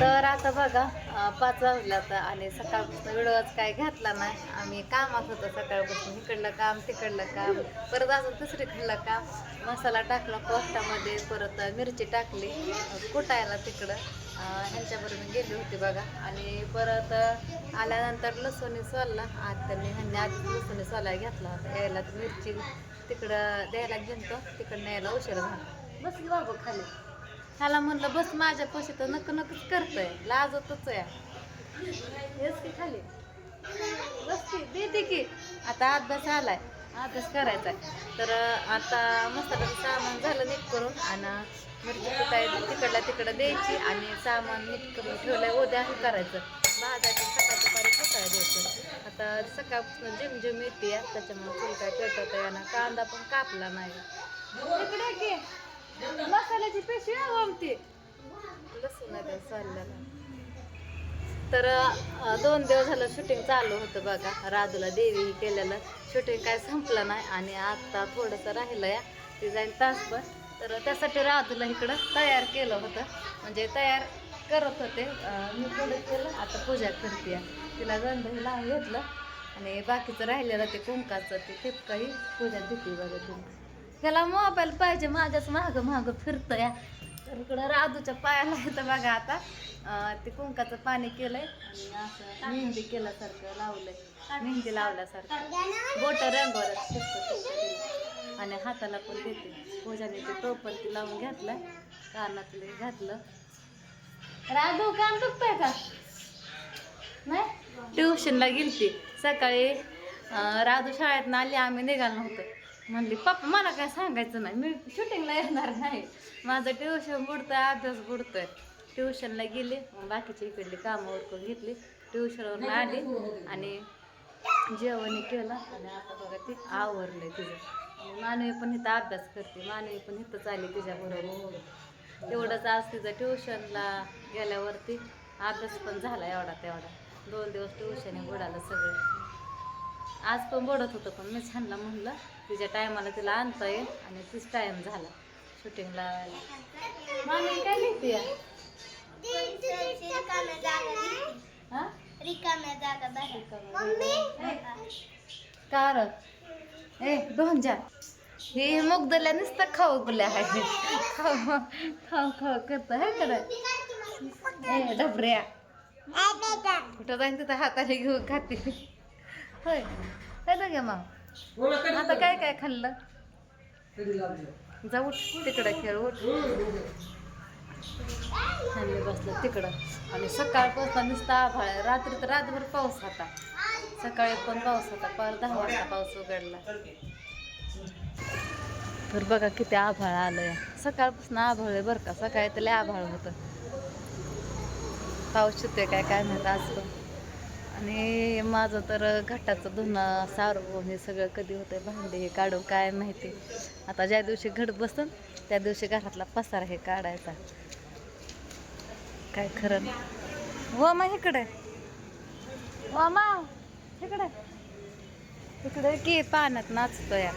तर आता बघा पाच वाजला तर आणि सकाळपासून वेळच काय घातला नाही. आम्ही कामात होतो सकाळपासून. इकडलं काम तिकडलं काम. परत अजून दुसरीकडलं काम. मसाला टाकला पोस्टामध्ये परत मिरची टाकली. कुटायला तिकडं. ह्यांच्याबरोबर गेली होती बघा. आणि परत आल्यानंतर लसूणी सोलला. आज त्यांनी ह्यांनी आधी लसूणी सोलायला घेतला होता. यायला मिरची तिकडं द्यायला घेतो तिकडं न्यायला उशीर झाला. बस की बाबा खाली. ह्याला म्हणलं बस माझ्या पोशी तर नक नकच करतय. लाजतच आहे. की खाली. बस की देते की. आता अभ्यास आलाय. अभ्यास करायचा आहे तर आता मसाल्याचं सामान झालं नीट करून आणि मिरची कुटाय तिकडला तिकडं द्यायची आणि सामान नीट करून ठेवलंय. उद्या हे करायचं. भाजायचं सकाळ दुपारी कुटाय द्यायचं. आता सकाळपासून जिम येते. त्याच्यामुळे फुल काय पेटवता येणार कांदा पण कापला नाही. इकडे की. मसाल्याची पेशी आमती लसूण आहे हो त्या चाललेला तर दोन दिवस झालं शूटिंग चालू होतं बघा. राजूला देवी ही केलेलं शूटिंग काय संपलं नाही. आणि आत्ता थोडंसं राहिलं या ती जाईल तासभर. तर त्यासाठी राजूला इकडं तयार केलं होतं. म्हणजे तयार करत होते. मी थोडं केलं. आता पूजा करते. तिला गंध लावून घेतलं. आणि बाकीचं राहिलेलं ते कुंकाचं ते तितकंही पूजा देते बघा तुम्ही. त्याला मोबाईल पाहिजे माझ्याच महाग मागं फिरतं या तर इकडं राजूच्या पायाला येतं बघा आता ते कुंकाचं पाणी केलंय आणि असं मेहंदी केल्यासारखं लावलंय. मेहंदी लावल्यासारखं. बोट रंगवर आणि हाताला पण देते. पूजाने ते टोपण ती लावून घातलं कानातले घातलं. राजू कान दुखतंय का? नाही? ट्युशनला गेलती. सकाळी राजू शाळेत आली आम्ही निघालो नव्हतं म्हणली पप्पा मला काय सांगायचं नाही मी शूटिंगला येणार नाही. माझं ट्युशन बुडतंय अभ्यास बुडतोय. ट्युशनला गेली बाकीची इकडली कामं उरकून घेतली. ट्युशनवरून आली आणि जेवण केलं. आणि आता बघा ती आवरलंय तिचं. मानवी पण इथं अभ्यास करते मानवी पण इथंच आली तिच्याबरोबर एवढंच आज तिचं ट्युशनला गेल्यावरती अभ्यास पण झाला एवढा तेवढा. दोन दिवस ट्युशन बुडालं सगळं. आज पण बुडत होतं पण मी छानला म्हणलं तिच्या टायमाला तिला आणता येईल आणि तीच टाईम झाला. शूटिंगला मामी काय लिहिते कार ए दोन जा हे मुगदल्या नुसतं खाऊ गुल्या आहे खाऊ खाऊ खाऊ करत आहे करत ए डबऱ्या कुठं जाईन तिथं हाताने घेऊन खाते. होय. काय ना घ्या मग. आता काय काय खाल्लं? जा उठ तिकडं खेळ उठ. खाल्ले बसलं तिकडं. आणि सकाळपासून नुसतं आभाळ. रात्री तर रातभर पाऊस होता. सकाळी पण पाऊस होता. पर दहा वाजता पाऊस उघडला. तर बघा किती आभाळ आलंय. सकाळपासून आभाळ आहे बरं का. सकाळी तर लय आभाळ होतं. पाऊस येतोय काय काय माहीत आज पण. आणि माझं तर घटाचं धुणं सारवून हे सगळं कधी होतं भांडे हे काढू काय माहिती. आता ज्या दिवशी घट बसन त्या दिवशी घरातला पसारा हे काढायचा. काय खरं नाही. हो मग इकडे. हो मा इकडे. इकडे की पाण्यात नाचतो या